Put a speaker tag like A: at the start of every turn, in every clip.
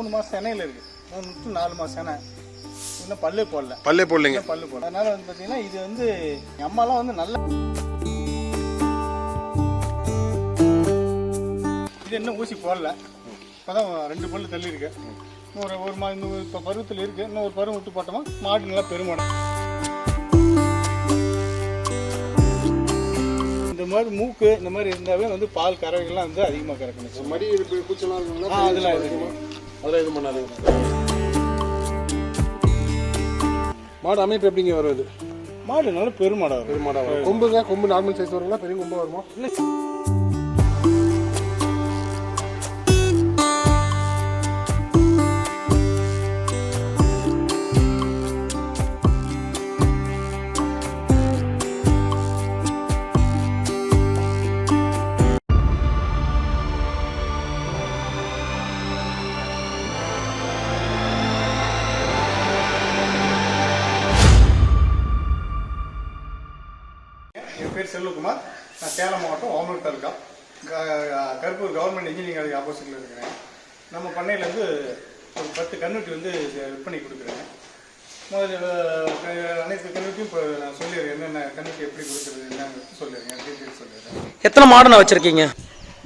A: மூணு மாதம் சென்னையில் இருக்குது மூணு to நாலு மாதம் செனை இன்னும் பல்லே போடல.
B: பல்லே போடலைங்க.
A: பல்லு போடல. அதனால வந்து பார்த்தீங்கன்னா இது வந்து எங்கள் அம்மாலாம் வந்து நல்ல இது இன்னும் ஊசி போடல. இப்போதான் ரெண்டு பல்லு தள்ளி இருக்கு இன்னும் ஒரு ஒரு மா இன்னும் இப்போ பருவத்தில் இருக்கு. இன்னும் ஒரு பருவம் விட்டு போட்டோமா மாடு நல்லா பெருமாடும். இந்த மாதிரி மூக்கு இந்த மாதிரி இருந்தாவே வந்து பால் கறவைகள்லாம் வந்து அதிகமாக கறக்கணும்.
B: மடி இடுப்பு கூச்சலாம் இருக்குங்களா?
A: ஆ அதெல்லாம் இருக்கு.
B: அதெல்லாம் எதுவும் பண்ணாது மாடு அமைப்பு எப்படிங்க வருது
A: மாடு நல்ல பெருமாடாக வரும்.
B: கொம்புங்க? கொம்பு நார்மல் சைஸ் வருங்களா? பெரிய கொம்பு வருமா?
A: இல்லை. செல்வகுமார் நான் சேலம் மாவட்டம் Omalur taluk Karuppur government engineering college ஆப்போசிட்டில் இருக்கிறேன். நம்ம பண்ணையிலேருந்து ஒரு பத்து கன்னுட்டி வந்து விற்பனை கொடுக்குறேங்க. முதல்ல அனைத்து கன்னுட்டியும் இப்போ நான் சொல்லிடுறேன். என்னென்ன கன்னுட்டி எப்படி கொடுக்குறது என்னன்னு சொல்லிடுறேன். டீட்டெயில் சொல்லிடுறேன்.
C: எத்தனை மாடுண்ணா வச்சிருக்கீங்க?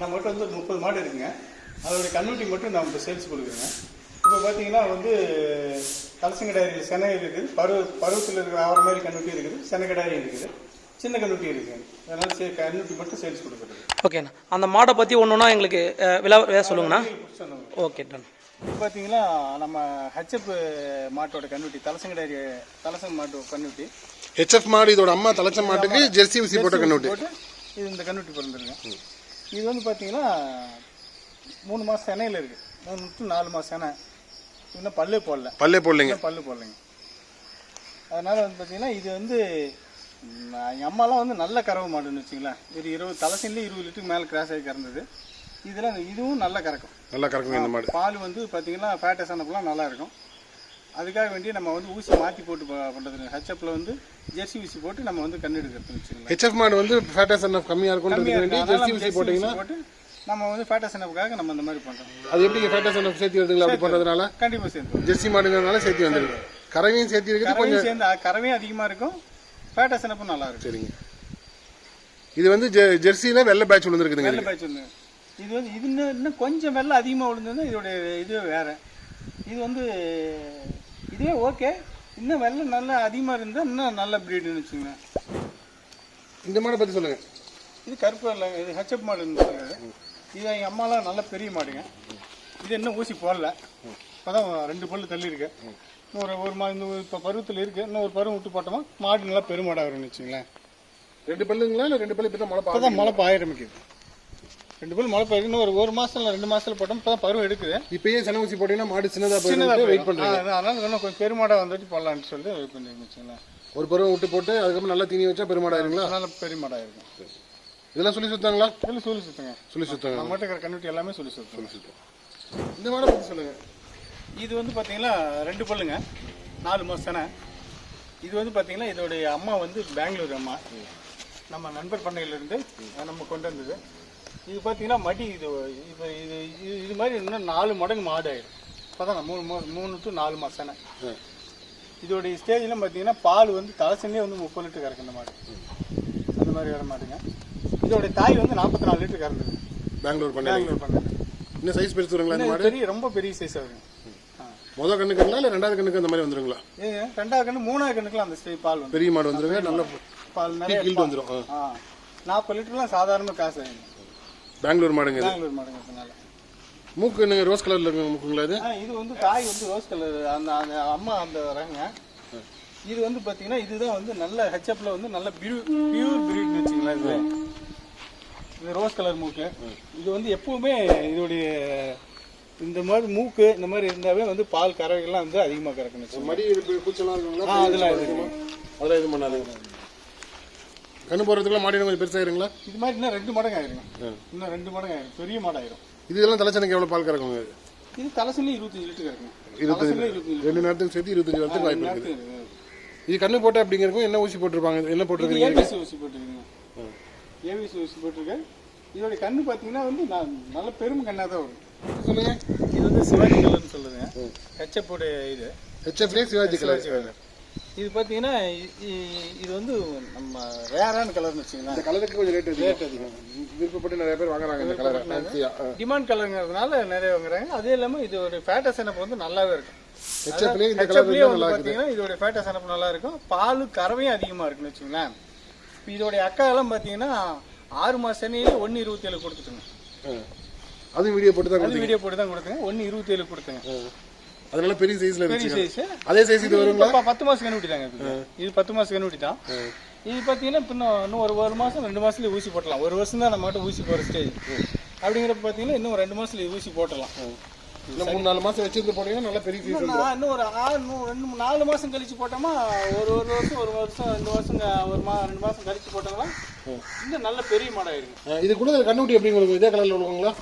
A: நம்மகிட்ட வந்து ஒரு முப்பது மாடு இருக்குங்க. அதோடைய கன்னுட்டி மட்டும் நான் இப்போ சேல்ஸ் கொடுக்குறேங்க. இப்போ பார்த்தீங்கன்னா வந்து கலசங்கடாரி சென்னை இருக்குது. பருவ பருவத்தில் இருக்கிற ஆவர மாதிரி கன்னுட்டி இருக்குது. செனக்கடாரி இருக்குது. சின்ன கன்னுட்டி இருக்குது அதனால சே கன்னுட்டி மட்டும் சேல்ஸ் கொடுக்குறது.
C: ஓகேண்ணா அந்த மாடை பற்றி ஒன்றுனா எங்களுக்கு விலை விலை சொல்லுங்கண்ணா. ஓகே டன்
A: இப்போ பார்த்தீங்கன்னா நம்ம ஹெச்எப் மாட்டோட கன்னுட்டி தலசங்கடாரி தலசங்க மாட்டு கன்னுட்டி
B: ஹெச்எஃப் மாடு இதோட அம்மா தலைச்ச மாட்டுக்கு ஜெர்சி ஊசி போட்ட கண்ணூட்டி.
A: போட்டு இது இந்த கன்னுட்டி பிறந்திருக்கு. இது வந்து பார்த்தீங்கன்னா மூணு மாதம் சென்னையில் இருக்குது மூணு to நாலு மாதம் செனை இன்னும் பல்லே போடல.
B: பல்லே போடலைங்க.
A: பல்லு போடலைங்க. அதனால வந்து பார்த்தீங்கன்னா இது வந்து எங்கள் அம்மாலாம் வந்து நல்ல கறவை மாடுன்னு வச்சுங்களேன் ஒரு இருபது தலைசின்லேயே இருபது லிட்டருக்கு மேலே கிராஸ் ஆகி கறந்தது. இதெல்லாம் இதுவும் நல்ல கறக்கும்.
B: நல்லா கறக்குங்க இந்த மாடு.
A: பால் வந்து பார்த்தீங்கன்னா ஃபேட்டஸ் அனுப்பலாம் நல்லா இருக்கும். அதுக்காக வேண்டி நம்ம வந்து ஊசி மாற்றி போட்டு ப- பண்றது ஹெச்எப்பில் வந்து ஜெர்சி ஊசி போட்டு நம்ம வந்து எடுக்கிறதுன்னு வச்சுங்களேன்
B: ஹெச்எஃப் மாடு வந்து ஃபேட்டஸ் அண்ட் கம்மியாக வேண்டி ஜெர்சி ஊசி போட்டிங்கன்னா
A: போட்டு நம்ம வந்து ஃபேட்டஸ் அனுப்புக்காக நம்ம இந்த மாதிரி பண்ணுறோம்
B: அது எப்படி ஃபேட்டஸ் அண்ட் சேர்த்து வருதுங்களா அப்படி பண்ணுறதுனால
A: கண்டிப்பாக சேர்ந்து
B: ஜெர்சி மாடுங்கிறதுனால சேர்த்து வந்துருக்கு கறவையும் சேர்த்து இருக்குது கொஞ்சம்
A: சேர்ந்து கறவையும் அதிகமாக இருக்கும். ஃபேட்டஸ் அனுப்பும் நல்லா இருக்கும்
B: சரிங்க. இது வந்து ஜெ- ஜெர்சியில வெள்ளை பேட்ச் விழுந்துருக்குதுங்க
A: வெள்ளை பேச்சு ஒன்று இது வந்து இது இன்னும் இன்னும் கொஞ்சம் வெள்ளை அதிகமாக விழுந்ததுன்னா இதோடைய இது வேற. இது வந்து இதே ஓகே. இன்னும் வெள்ளை நல்லா அதிகமாக இருந்தால் இன்னும் நல்ல ப்ரீடுன்னு வச்சுங்களேன்
B: இந்த மாடை பற்றி சொல்லுங்க.
A: இது கருப்பு இல்லை இது ஹெச்எப் மாடுன்னு சொல்லுறது இது எங்கள் அம்மாலாம் நல்ல பெரிய மாடுங்க. இது இன்னும் ஊசி போடல. இப்போதான் ரெண்டு பல்லு தள்ளி இருக்கு ஒரு ஒரு மா இந்த இப்போ பருவத்தில் இருக்கு. இன்னும் ஒரு பருவம் விட்டு போட்டோமா மாடு நல்லா பெருமாடாக வரும்னு வச்சுங்களேன்
B: ரெண்டு பல்லுங்களா இல்லை ரெண்டு பல்லு இப்போ தான் முளை
A: இப்போ தான் முளைப்பு ஆரம்பிக்குது. ரெண்டு பல்லு முளைப்பு இன்னும் ஒரு ஒரு மாதம் ரெண்டு மாதத்தில் போட்டோம் இப்போ தான் பருவம் எடுக்குது.
B: இப்பயே சென ஊசி போட்டீங்கன்னா மாடு சின்னதாக
A: சின்னதாக
B: வெயிட் பண்ணுறேன்
A: அதனால இன்னும் கொஞ்சம் பெருமாடாக வந்துட்டு போடலான்னு சொல்லிட்டு வெயிட் பண்ணி வச்சுங்களேன்
B: ஒரு பருவம் விட்டு போட்டு அதுக்கப்புறம் நல்லா தீனி வச்சா பெருமாடாயிருங்களா?
A: அதனால பெருமாடாக இருக்கும்
B: இதெல்லாம் சொல்லி சுத்தாங்களா
A: இதில் சொல்லி சுத்துங்க.
B: சொல்லி சுத்தாங்க
A: நம்மகிட்ட இருக்கிற கண்ணுட்டி எல்லாமே சொல்லி சுத்துங்க
B: இந்த மாடை பற்றி சொல்லுங்க.
A: இது வந்து பார்த்தீங்கன்னா ரெண்டு பல்லுங்க. நாலு மாதம் செனை இது வந்து பார்த்தீங்கன்னா இதோடைய அம்மா வந்து பெங்களூர் அம்மா. நம்ம நண்பர் பண்ணையிலேருந்து நம்ம கொண்டு வந்தது. இது பார்த்தீங்கன்னா மடி இது இப்போ இது இது இது மாதிரி இன்னும் நாலு மடங்கு மாடு ஆயிடும் தான் மூணு மூணு டு நாலு மாதம் செனை இதோடைய ஸ்டேஜ்லாம் பார்த்தீங்கன்னா பால் வந்து தலைசனே வந்து முப்பது லிட்டர் கறக்கு இந்த மாடு அந்த மாதிரி வர மாட்டுங்க இதோடைய தாய் வந்து நாற்பத்தி நாலு லிட்டர் கறந்தது
B: பெங்களூர் பண்ணி
A: பெங்களூர் பண்ணது
B: இன்னும் சைஸ் பெருசு வருங்களா
A: பெரிய ரொம்ப பெரிய சைஸ் ஆ
B: முதல் கண்ணுக்குங்களா இல்லை ரெண்டாவது கண்ணுக்கு அந்த மாதிரி வந்துருங்களா?
A: ரெண்டாவது கண்ணு மூணாவது கண்ணுக்குலாம் அந்த ஸ்டேஜ் பால்
B: பெரிய மாடு வந்துருங்க நல்ல
A: பால் நிறைய
B: வந்துடும்
A: ஆ. நாற்பது லிட்டர்லாம் சாதாரண காசு
B: பெங்களூர் மாடுங்க
A: பெங்களூர் மாடுங்கிறதுனால
B: மூக்கு என்னங்க ரோஸ் கலர்ல இருக்க மூக்குங்களா இது?
A: இது வந்து காய் வந்து ரோஸ் கலர் அந்த அந்த அம்மா அந்த ரகங்க இது வந்து பார்த்தீங்கன்னா இதுதான் வந்து நல்ல ஹெச்எப்ல வந்து நல்ல பியூர் பிரீட்னு வச்சுங்களேன் இது இது ரோஸ் கலர் மூக்கு. இது வந்து எப்பவுமே இதோடைய இந்த மாதிரி மூக்கு இந்த மாதிரி இருந்தாவே வந்து பால் கறவைகள்லாம் வந்து அதிகமாக கறக்கணும்.
B: மடி கூச்சலாம் இருக்குங்களா?
A: அதெல்லாம்
B: அதெல்லாம் இது பண்ணாதுங்க. கண்ணு போடுறதுக்குலாம் மாடி கொஞ்சம் பெருசாயிருங்களா
A: இது மாதிரி இன்னும் ரெண்டு மடங்கு ஆயிருங்க. இன்னும் ரெண்டு மடங்கு ஆயிரும். பெரிய மாடாயிரும்.
B: இது இதெல்லாம் தலைச்சனுக்கு எவ்வளோ பால் கறக்குங்க? இது
A: தலைசுல இருபத்தஞ்சு லிட்டர் இருக்குங்க
B: இருபத்தஞ்சு ரெண்டு நேரத்துக்கு சேர்த்து இருபத்தஞ்சு வரத்துக்கு வாய்ப்பு இருக்குது. இது கண்ணு போட்ட அப்படிங்கிறக்கும் என்ன ஊசி போட்டிருப்பாங்க? என்ன போட்டிருக்கீங்க
A: ஏபிசி ஊசி போட்டுருக்குங்க. ஏபிசி ஊசி போட்டிருக்கேன் இதோட கண்ணு பார்த்தீங்கன்னா வந்து நான் நல்ல பெரும் கண்ணாக தான் வரும்.
B: சொல்லுங்க
A: இது வந்து சிவாஜி கலர்னு சொல்லுதுங்க ஹெச்எப்போட இது.
B: ஹெச்எஃப்லேயே சிவாஜி கலர்.
A: சிவாஜி இது பார்த்தீங்கன்னா இது வந்து நம்ம ரேரான கலர்னு வச்சுங்களேன்
B: இந்த கலருக்கு கொஞ்சம் ரேட் ரேட் அதிகம். விருப்பப்பட்டு நிறைய பேர் வாங்குறாங்க இந்த கலரை.
A: டிமாண்ட் கலருங்கிறதுனால நிறைய வாங்குறாங்க. அதே இல்லாமல் இது ஒரு ஃபேட்டஸ் செனப்பு வந்து நல்லாவே இருக்கும்.
B: ஹெச்எஃப்லேயே இந்த
A: HF லயே
B: கலர்
A: வந்து பார்த்தீங்கன்னா இதோட ஃபேட்டஸ் செனப்பு நல்லா இருக்கும். பால் கறவையும் அதிகமாக இருக்குன்னு வச்சுங்களேன் இதோடைய அக்கா எல்லாம் பார்த்தீங்கன்னா ஆறு மாச சென்னையில் ஒன்று இருபத்தேழு கொடுத்துட்டுங்க.
B: ஆ. அதுவும் வீடியோ போட்டு தான்
A: அது வீடியோ போட்டு தான் கொடுத்துங்க. ஒன்று இருபத்தேழு கொடுத்துங்க.
B: அதனால பெரிய சைஸ்ல
A: பெரிய சைஸ்
B: அதே சைஸ் இது
A: இப்போ பத்து மாசம் கண்ணுட்டி தாங்க இது. பத்து மாசம் கண்ணுட்டி தான் இது பார்த்தீங்கன்னா இன்னும் ஒரு ஒரு மாசம் ரெண்டு மாசத்துல ஊசி போட்டலாம். ஒரு வருஷம் தான் நம்ம ஊசி போகிற ஸ்டேஜ் அப்படிங்கிறப்ப பார்த்தீங்கன்னா இன்னும் ரெண்டு மாசத்துல இது ஊசி போட்டலாம்.
B: மூணு நாலு மாசம் வச்சிருந்து போனீங்கன்னா நல்லா பெரிய சைஸ்
A: இன்னும் ஒரு ஆறு ரெண்டு நாலு மாசம் கழிச்சு போட்டோமா ஒரு ஒரு வருஷம் ஒரு வருஷம் ரெண்டு வருஷம் ஒரு மா ரெண்டு மாசம் கழிச்சு போட்டோம்னா இன்னும் நல்ல பெரிய மாடாயிருங்க
B: இது கூட கண்ணுட்டி எப்படி உங்களுக்கு? இதே கலர்ல உள்ளவங்களா?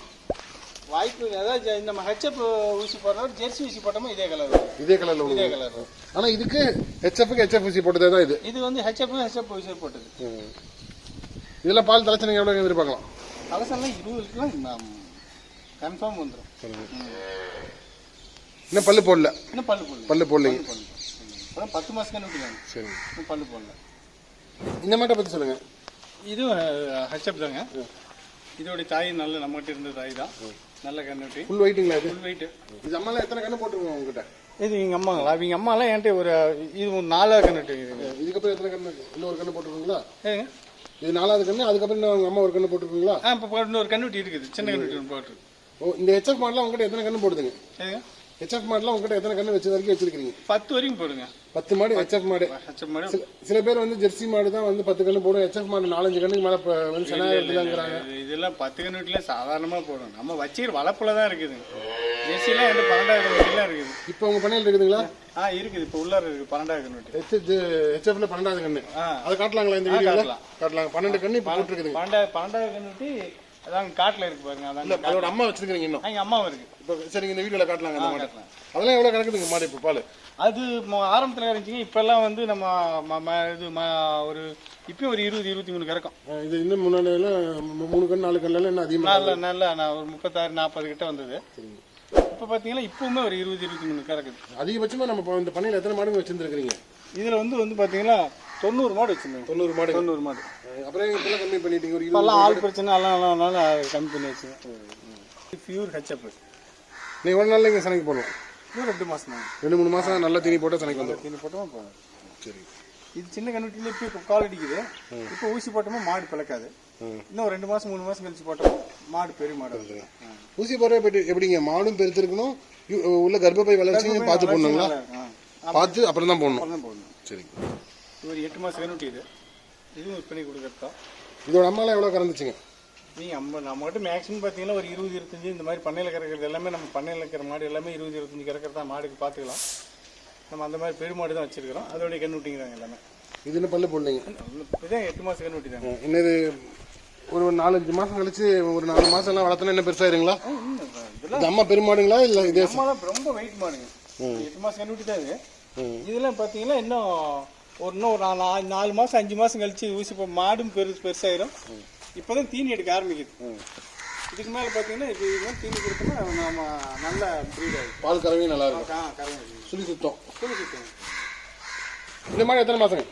A: வாய்ப்பு அதாவது ஜ- நம்ம ஹெச்எப் ஊசி போடுறோம் ஜெர்சி ஊசி போட்டோமா இதே கலர்
B: இதே கலர்ல
A: இதே கலர்
B: ஆனா இதுக்கு ஹெச்எஃப்க்கு ஹெச்எஃப் ஊசி போட்டதே தான் இது.
A: இது வந்து ஹெச்எப் ஹெச்எப் ஊசி போட்டது.
B: இதெல்லாம் பால் தலைச்சனைக்கு எவ்வளோ எதிர்பார்க்கலாம்?
A: கலசம்லாம் இருபது லிட்டர்லாம் கன்ஃபார்ம் வந்துடும்
B: இன்னும் பல்லு போடல.
A: இன்னும் பல்லு போடல.
B: பல்லு போடலைங்க
A: பத்து கண்டுபிடிக்காங்க
B: சரி.
A: இன்னும் பல்லு போடல.
B: இந்த மாட்டை பத்தி சொல்லுங்க.
A: இதுவும் ஹெச்எப் தாங்க. இதோடைய தாய் நல்ல நம்மகிட்ட இருந்த தாய் தான். நல்ல கண்ணுட்டி.
B: ஃபுல் வெயிட்டுங்களா இது?
A: ஃபுல் வெயிட்
B: இது அம்மாலாம் எத்தனை கண்ணு போட்டுருவோம் உங்ககிட்ட?
A: இது எங்கள் அம்மாங்களா? இவங்க அம்மாலாம் என்கிட்ட ஒரு இது ஒரு நாலாவது கண்ணுட்டி
B: இதுக்கப்புறம் எத்தனை கண்ணு? இன்னொரு கண்ணு போட்டுருக்கீங்களா?
A: ஏங்க?
B: இது நாலாவது கண்ணு அதுக்கப்புறம் இன்னும் உங்க அம்மா ஒரு கண்ணு போட்டுருக்கீங்களா?
A: ஆ இப்போ இன்னொரு கண்ணுட்டி இருக்குது. சின்ன கண்ணுட்டி போட்டுருக்கு.
B: ஓ இந்த ஹெச்எஃப் மாடலாம் உங்ககிட்ட எத்தனை கண்ணு போடுதுங்க?
A: ஏங்க?
B: ஹெச்எஃப் மாடலாம் உங்ககிட்ட எத்தனை கண்ணு வச்ச வரைக்கும் வச்சிருக்கீங்க
A: பத்து வரைக்கும் போடுங்க.
B: பத்து மாடு ஹெச்எஃப் மாடு.
A: ஹெச்எப் மாடு.
B: சில- பேர் வந்து ஜெர்சி மாடு தான் வந்து பத்து கண்ணு போடும் ஹெச்எஃப் மாடு நாலஞ்சு கண்ணுக்கு மேலே வந்து
A: இது- இதெல்லாம் பத்து கண்ணுட்டில சாதாரணமாக போடும் நம்ம வச்சுக்கிற வளப்புல தான் இருக்குது. ஜெர்சிலாம் வந்து பன்னெண்டாயிரம் கண்ணுட்டிலாம் இருக்குது.
B: இப்போ உங்க பண்ணையில் இருக்குதுங்களா?
A: ஆ இருக்குது. இப்போ உள்ளார இருக்குது பன்னெண்டாயிரம் கண்ணுட்டி
B: ஹெச் ஹெச்எஃப்ல பன்னெண்டாவது கண்ணு அதை காட்டலாங்களா இந்த
A: ஆ,
B: வீடியோல
A: காட்டலாம்.
B: பன்னெண்டு கண்ணு இப்போ போட்டுருக்குதுங்க.
A: பன்னெண்டாயிரம் பன்னெண்டாயிரம் கண்ணுட்டி அதான் காட்டில் இருக்கு பாருங்க அதான்
B: அதோட அம்மா வச்சிருக்கீங்க இன்னும்.
A: எங்கள் அம்மாவும் இருக்கு.
B: இப்போ சரிங்க இந்த வீடியோல காட்டலாங்க அந்த மாடு. அதெல்லாம் எவ்வளவு கணக்குதுங்க மாடு இப்போ பால்?
A: அது ஆரம்பத்துல இருந்துச்சுங்க இப்பெல்லாம் வந்து நம்ம ம- இது ம- ஒரு இப்பயும் ஒரு இருபது இருபத்தி மூணு கறக்கும்.
B: இது இன்னும் முன்னாடி எல்லாம் மூ- மூணு கண் நாலு கண்ணுல இன்னும் அதிகமாக
A: நல்ல நல்ல நான் ஒரு முப்பத்தாறு நாற்பது கிட்ட வந்தது. இப்போ பார்த்தீங்கன்னா இப்பவுமே ஒரு இருபது இருபத்தி மூணு கறக்குது.
B: அதிகபட்சமா நம்ம இந்த பண்ணையில் எத்தனை மாடுங்க வச்சிருந்துருக்கீங்க
A: இதில் வந்து வந்து பார்த்தீங்கன்னா தொண்ணூறு மாடு வச்சுருந்தோம்
B: தொண்ணூறு மாடு.
A: தொண்ணூறு மாடு.
B: அப்புறம் இப்பெல்லாம் கம்மி பண்ணிட்டீங்க? ஒரு
A: இப்போல்லாம் ஆள் பிரச்சனை எல்லாம் அதை கம்மி பண்ணி வச்சுங்க பியூர் ஹெச்அப்
B: நீ எவ்வளோ நாள்ல இங்கே சனைக்கு போகணும்?
A: இன்னும் ரெண்டு மாதம் தான்
B: ரெண்டு மூணு மாசம் நல்லா தீனி போட்டால் சனைக்கு வந்துடும்
A: தீனி போட்டோமா போதும்
B: சரி.
A: இது சின்ன கண்ணுட்டியில் இப்போ இப்போ கால் அடிக்குது. இப்போ ஊசி போட்டோமா மாடு பிளக்காது. இன்னும் ரெண்டு மாதம் மூணு மாதம் கழிச்சு போட்டோமா மாடு பெரிய மாடு. வந்துடும்
B: ஊசி போடுற எப்படிங்க? மாடும் பெருத்திருக்கணும். உள்ள கர்ப்பப்பை வளர்ச்சியும் பார்த்து போடணுங்களா? பார்த்து அப்புறம் தான் போடணும்.
A: தான் போடணும்.
B: சரி.
A: இது ஒரு எட்டு மாதம் கண்ணுட்டி இது. இதுவும் விற்பனை கொடுக்குறதா?
B: இதோட அம்மாலாம் எவ்வளோ கறந்துச்சுங்க?
A: நீங்கள் நம்ம நம்மகிட்ட மேக்ஸிமம் பார்த்தீங்கன்னா ஒரு இருபது இருபத்தஞ்சு இந்த மாதிரி பண்ணையில் கறக்கிறது எல்லாமே நம்ம பண்ணையில் இருக்கிற மாடு எல்லாமே இருபது இருபத்தஞ்சு கறக்கிறதா மாடுக்கு பார்த்துக்கலாம் நம்ம அந்த மாதிரி பெருமாடு தான் வச்சிருக்கிறோம். அதோடைய கண்ணுட்டிங்கிறாங்க எல்லாமே.
B: இது இன்னும் பல்லு போடலைங்க?
A: இதான் எட்டு மாதம் கண்ணுட்டி தாங்க
B: என்னது ஒரு நாலஞ்சு மாசம் கழிச்சு ஒரு நாலு மாசம் எல்லாம் வளர்த்தனா என்ன பெருசாயிருங்களா? இது அம்மா பெருமாடுங்களா இல்ல இதே
A: ரொம்ப வெயிட் மாடுங்க. எட்டு மாதம் கண்ணுட்டி தான் இது. இதெல்லாம் பார்த்தீங்கன்னா இன்னும் ஒரு இன்னும் ஒரு நா- நாலு மாதம் அஞ்சு மாதம் கழிச்சு ஊசி போ மாடும் பெரு பெருசாயிரும். இப்போ தான் தீனி எடுக்க ஆரம்பிக்குது. இதுக்கு மேலே பார்த்தீங்கன்னா இதெல்லாம் தீனி கொடுத்தோம்னா நம்ம நல்ல ப்ரீட் ஆகும்
B: பால் கறவையும் நல்லா இருக்கும்.
A: ஆ
B: சுழி சுத்தம்.
A: சொல்லி கொடுத்தேன்
B: இந்த மாதிரி எத்தனை மாசங்க?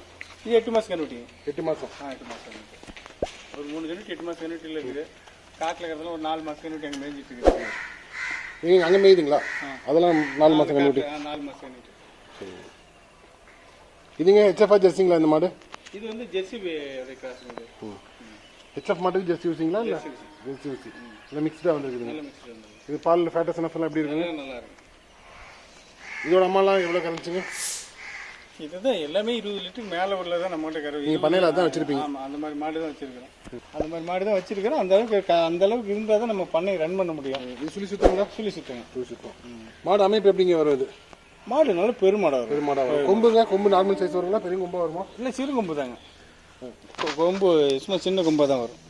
A: இது எட்டு மாதம் கண்ணுட்டி
B: எட்டு மாசம்.
A: ஆ எட்டு மாதம் ஒரு மூணு கண்ணுட்டி எட்டு மாதம் கண்ணுட்டியில் இருக்குது. காட்டில் இருக்கிறதுல ஒரு நாலு மாதம் கண்ணுட்டி அங்கே மேய்ஞ்சிட்டு இருக்குது.
B: நீங்க அங்க மேயுதுங்களா? அதெல்லாம் நாலு மாசம் கண்டுபிடி
A: ஆ, நாலு மாதம் கண்ணுட்டி
B: இதுங்க ஹெச்எஃப்ஆ ஜெர்சிங்களா இந்த மாடு?
A: இது வந்து ஜெர்சி
B: ஹெச்எஃப் மாட்டுக்கு ஜெர்சி ஊசிங்களா இல்ல? ஜெர்சி ஊசி. இல்லை மிக்ஸ்டாக வந்துருக்குதுங்க. இது பால் ஃபேட்டஸ் எல்லாம் எப்படி இருக்குங்க?
A: நல்லா இருக்கும்
B: இதோட அம்மாலாம் எவ்வளோ கறந்துச்சுங்க
A: இதுதான் எல்லாமே இருபது லிட்டருக்கு மேலே உள்ளதான் நம்மகிட்ட கறவை.
B: நீங்க பண்ணையில அதான் வச்சிருப்பீங்க.
A: ஆமாம் அந்த மாதிரி மாடு தான் வச்சிருக்கிறோம். அந்த மாதிரி மாடு தான் வச்சிருக்கிறோம். அந்த அளவுக்கு அந்த அளவுக்கு இருந்தால் தான் நம்ம பண்ணை ரன் பண்ண முடியும்.
B: இது சுழி சுத்தங்களா
A: சொல்லி சுத்தங்க
B: சுழி சுத்தம் மாடு அமைப்பு எப்படிங்க வருது
A: மாடு நல்ல பெருமாடாக வரும்.
B: பெரிய மாடா வரும் கொம்புங்க கொம்பு நார்மல் சைஸ் வருங்களா? பெரிய கொம்பா வருமா?
A: இல்லை சிறு கொம்பு தாங்க கொம்பு சும்மா சின்ன கொம்பாக தான் வரும்.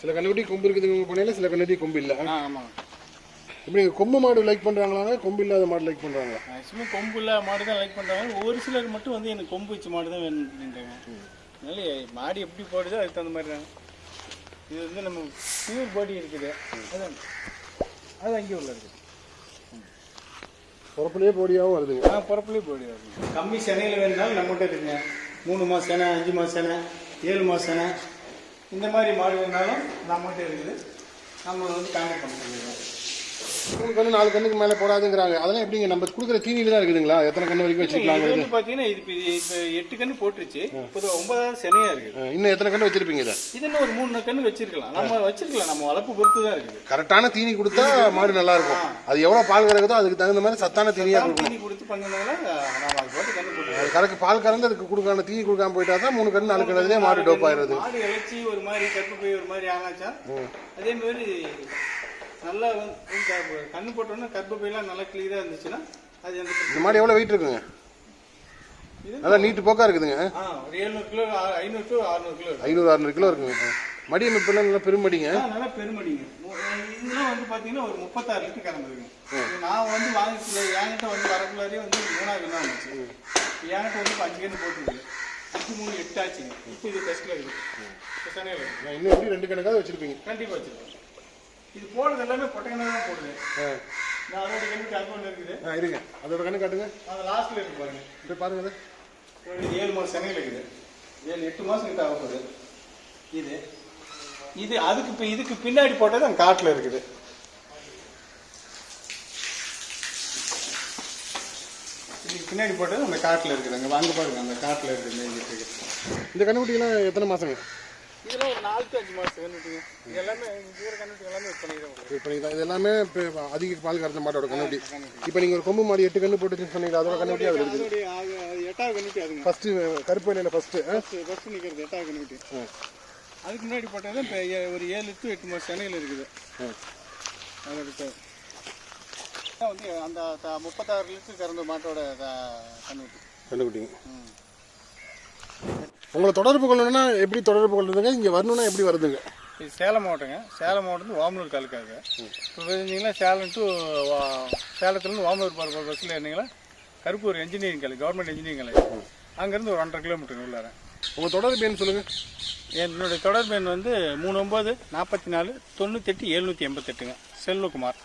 B: சில கண்ணுக்குட்டி கொம்பு இருக்குதுங்க பண்ணையில சில கண்ணுட்டி கொம்பு இல்லை.
A: ஆமாம்
B: இப்படி கொம்பு மாடு லைக் பண்றாங்களாங்க கொம்பு இல்லாத மாடு லைக் பண்றாங்களா?
A: மேக்ஸிமம் கொம்பு இல்லாத மாடு தான் லைக் பண்ணுறாங்க ஒரு சிலர் மட்டும் வந்து எனக்கு கொம்பு வச்ச மாடு தான் வேணும் அப்படின்றாங்க அதனால மாடு எப்படி போடுதோ அதுக்கு தகுந்த மாதிரி தாங்க இது வந்து நம்ம பியூர் பாடி இருக்குது. அதான். அது அங்கே உள்ள இருக்குது
B: பிறப்புலயே போடியாவும் வருதுங்க
A: ஆ பிறப்புலேயே போடியாக வருது. கம்மி செனையில் வேணுனாலும் நம்மகிட்ட இருக்குங்க. மூணு மாதம் செனை அஞ்சு மாதம் செனை ஏழு மாதம் செனை இந்த மாதிரி மாடு வேணாலும் நம்மகிட்ட இருக்குது. நம்ம வந்து கான்டாக்ட் பண்ண சொல்லிடுறோம்
B: மூணு கண்ணு நாலு கண்ணுக்கு மேல போடாதுங்கிறாங்க. அதெல்லாம் எப்படிங்க? நம்ம கொடுக்குற தீனியில தான் இருக்குதுங்களா? எத்தனை கண்ணு வரைக்கும் வச்சுக்கலாங்கிறது
A: வந்து பார்த்தீங்கன்னா இது இப்போ எட்டு கன்று போட்டுருச்சு. இப்போ ஒன்பதாவது செனையாக இருக்குது.
B: இன்னும் எத்தனை கண்ணு வச்சிருப்பீங்க இதை?
A: இன்னும் ஒரு மூணு கன்று வச்சிருக்கலாம். நம்ம வச்சிருக்கலாம். நம்ம வளர்ப்பு பொறுத்து தான் இருக்குது.
B: கரெக்டான தீனி கொடுத்தா மாடு நல்லா இருக்கும். அது எவ்வளவு பால் கறக்குதோ அதுக்கு தகுந்த மாதிரி சத்தான தீனியா கொடுக்கணும்.
A: தீனி கொடுத்து பண்ணதுனால நம்ம அது போட்டு கன்று போட்டு
B: அது கறக்கு பால் கறந்து அதுக்கு கொடுக்கான தீனி கொடுக்காம போயிட்டா தான் மூணு கண்ணு நாலு கண்ணுலயே மாடு டோப் ஆயிருது
A: மாடு இழைச்சி ஒரு மாதிரி கற்பு போய் ஒரு மாதிரி ஆனாச்சா? அதே மாதிரி நல்லா கண்ணு போட்டோன்னா கர்ப்பப்பையெல்லாம் நல்லா கிளியரா இருந்துச்சுன்னா அது
B: இந்த மாடு எவ்வளவு வெயிட் இருக்குங்க? நல்லா நீட்டு போக்கா இருக்குதுங்க.
A: எழுநூறு கிலோ ஐநூறு டு அறுநூறு கிலோ.
B: ஐநூறு அறுநூறு கிலோ இருக்குங்க. மடி அமைப்புலாம் நல்லா பெருமடிங்க.
A: நல்லா பெருமடிங்க. இதெல்லாம் வந்து பாத்தீங்கன்னா ஒரு முப்பத்தாறு லிட்டர் கறந்துருங்க இது நான் வந்து வாங்கிக்கல என்கிட்ட வந்து வரக்குள்ளாரே வந்து மூணாவது கண்ணா இருந்துச்சு என்கிட்ட வந்து அஞ்சு கண்ணு போட்டுருக்கு. அஞ்சு மூணு எட்டு ஆச்சுங்க. இப்போ இது டெஸ்ட்ல இருக்குது
B: இன்னும் எப்படி ரெண்டு கணக்காவது வச்சிருப்பீங்க?
A: கண்டிப்பா வச்சிருக்கேன் இது போடுறது எல்லாமே பொட்டை தான் போடுது
B: ஆ.
A: நான் அதோட கண்ணு கல்பொண்டு இருக்குது.
B: ஆ, இருங்க. அதோட கண்ணு காட்டுங்க.
A: அது லாஸ்ட்ல இருக்கு பாருங்க.
B: இப்ப பாருங்க அது.
A: ஒரு ஏழு மாசம் சென்னையில் இருக்குது. ஏழு எட்டு மாசம் கிட்ட ஆகுது இது. இது அதுக்கு இப்போ இதுக்கு பின்னாடி போட்டது அந்த காட்டில் இருக்குது. பின்னாடி போட்டது அந்த காட்டில் இருக்குது. அங்கே வாங்க பாருங்க அந்த காட்டில் இருக்குது.
B: இந்த கண்ணுக்குட்டிலாம் எத்தனை மாசங்க?
A: இதெல்லாம் ஒரு நாலு அஞ்சு மாதம் கண்ணுட்டுங்க இது எல்லாமே தூர கண்ணுட்டு எல்லாமே
B: இப்போ நீங்கள் இது எல்லாமே இப்போ அதிக பால் கறந்த மாட்டோட கண்ணுக்குட்டி இப்போ நீங்கள் ஒரு கொம்பு மாடி எட்டு கண்ணு போட்டுச்சுன்னு சொன்னீங்க அதோட கண்ணுக்குட்டி அது இருக்குது
A: எட்டாவது கண்ணுட்டி அதுங்க.
B: ஃபர்ஸ்ட் கருப்பு ஃபர்ஸ்ட்
A: ஃபஸ்ட்டு ஃபஸ்ட்டு நிற்கிறது எட்டாவது கண்ணுட்டி அதுக்கு முன்னாடி போட்டது இப்போ ஒரு ஏழு டு எட்டு மாதம் சென்னையில் இருக்குது. அதோட வந்து அந்த முப்பத்தாறு லிட்டர் கறந்த மாட்டோட கண்ணுட்டி
B: கண்டுபிடிங்க உங்களை தொடர்பு கொள்ளணும்னா எப்படி தொடர்பு கொள்றதுங்க? இங்கே வரணும்னா எப்படி வருதுங்க
A: இது சேலம் மாவட்டங்க. சேலம் மாவட்டம் ஓமலூர் தாலுக்காங்க. இப்போ இருந்தீங்களா சேலம் டு சேலத்துலேருந்து ஓமலூர் போகிற பஸ்ஸில் இருந்தீங்களா Karuppur engineering college government engineering college அங்கேருந்து ஒரு ஒன்றரை கிலோமீட்டர் உள்ளார.
B: உங்கள் தொடர்பு என்ன சொல்லுங்கள்
A: என்னுடைய தொடர்பு எண் வந்து மூணு ஒம்பது நாற்பத்தி நாலு தொண்ணூத்தெட்டு எழுநூற்றி எண்பத்தெட்டுங்க. செல்வகுமார்.